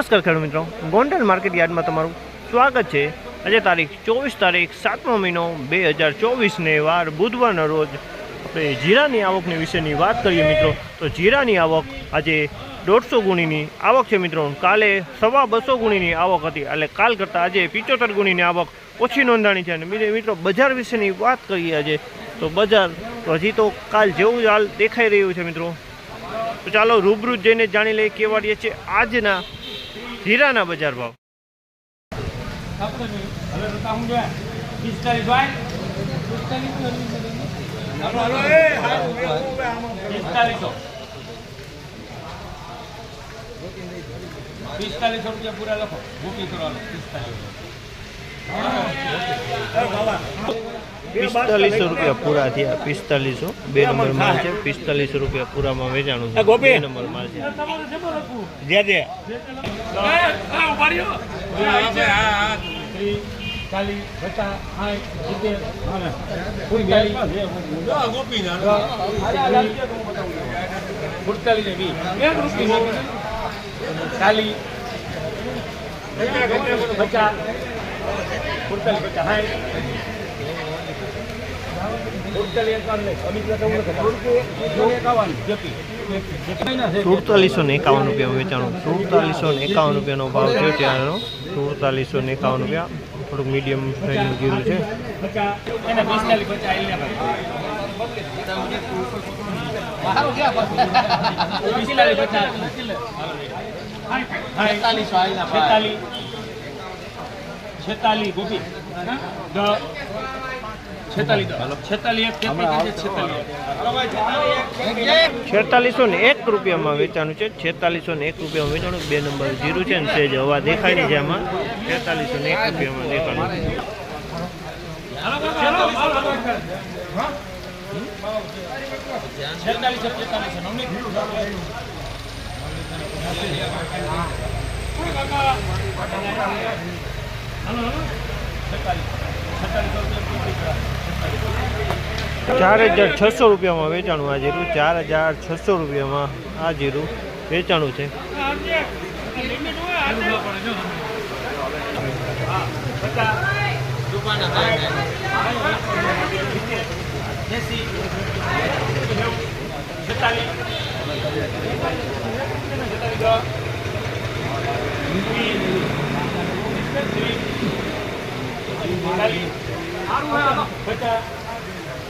નમસ્કાર ખેડૂત મિત્રો, ગોંડલ માર્કેટ યાર્ડમાં તમારું સ્વાગત છે. આજે તારીખ ચોવીસ તારીખ સાતમો મહિનો બે હજાર ચોવીસને વાર બુધવારના રોજ આપણે જીરાની આવકની વિશેની વાત કરીએ મિત્રો. તો જીરાની આવક આજે દોઢસો ગુણીની આવક છે મિત્રો. કાલે સવા બસો ગુણીની આવક હતી. એટલે કાલ કરતાં આજે પિચોતેર ગુણીની આવક ઓછી નોંધાણી છે. અને મિત્રો, બજાર વિશેની વાત કરીએ આજે, તો બજાર તો હજી તો કાલ જેવું જ હાલ દેખાઈ રહ્યું છે મિત્રો. તો ચાલો રૂબરૂ જઈને જાણી લઈએ કેવા રહ્યા છે. આજના જીરાના બજાર ભાવ. પિસ્તાલીસો રૂપિયા પૂરા લખો. બુકિંગ કરવાનું પિસ્તાલીસો. રૂપિયા પૂરા થયા. પિસ્તાલીસો. બે નંબર માલ છે. પિસ્તાલીસો રૂપિયા પૂરામાં વેચાણું છે. બે નંબર માલ છે જે જે. ચાલીસ પચાસ સાઠ સિત્તેર સુડતાલીસ વીસ ચાલીસ પચાસ સુડતાલીસ પચાસ સાઠ સુડતાલીસ એકાવન લે અમિત એકાવન જેપી સુડતાલીસો ને એકાવન રૂપિયા વેચાણું સુડતાલીસો ને એકાવન રૂપિયાનો ભાવ છે ત્યાંનો સુડતાલીસો ને એકાવન રૂપિયા. થોડુંક મીડિયમ સાઈઝનું જીરું છે. છેતાલીસ ગોપી. છેતાલીસ ને એક રૂપિયામાં વેચાણું છે. છેતાલીસો ને એક રૂપિયામાં વેચાણું. બે નંબર જીરું છે ને સેજ હવા દેખાય નહીં છે આમાં. છેતાલીસો ને એક રૂપિયામાં દેખાણું છેતાલીસ છેતાલીસ. નવનીત ચાર હજાર છસો રૂપિયામાં વેચાણું આ જીરું ચાર હજાર છસો રૂપિયામાં આ જીરું વેચાણું છે.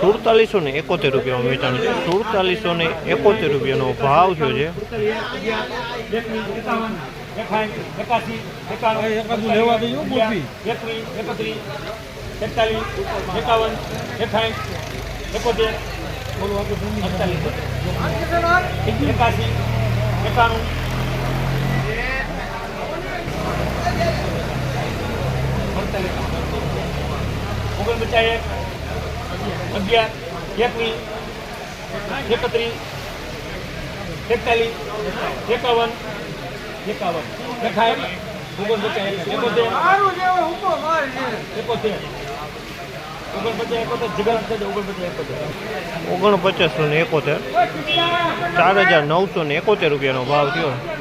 સુડતાલીસો ને એકોતેર રૂપિયામાં વેચાણ છે સુડતાલીસો ને એકોતેર રૂપિયાનો ભાવ થયો છે એકાસી એકાણું લેવા દઈએ હો, ગુલફી. એકવીસ એકત્રીસ એકતાલીસ એકાવન એકાઠ એકોતેર બોલો આપણે ભૂમિ અડતાલીસ એકાસી એકાણું ઓગણપચાસ એક અગિયાર એકવીસ એકત્રીસ એકતાલીસ, એકાવન એકાવન. એકાય ઓગણપચાસ એકોતેર. એકોતેર. એકોતેર. ઓગણપચાસો ને એકોતેર. ચાર હજાર નવસો ને એકોતેર રૂપિયાનો ભાવ થયો.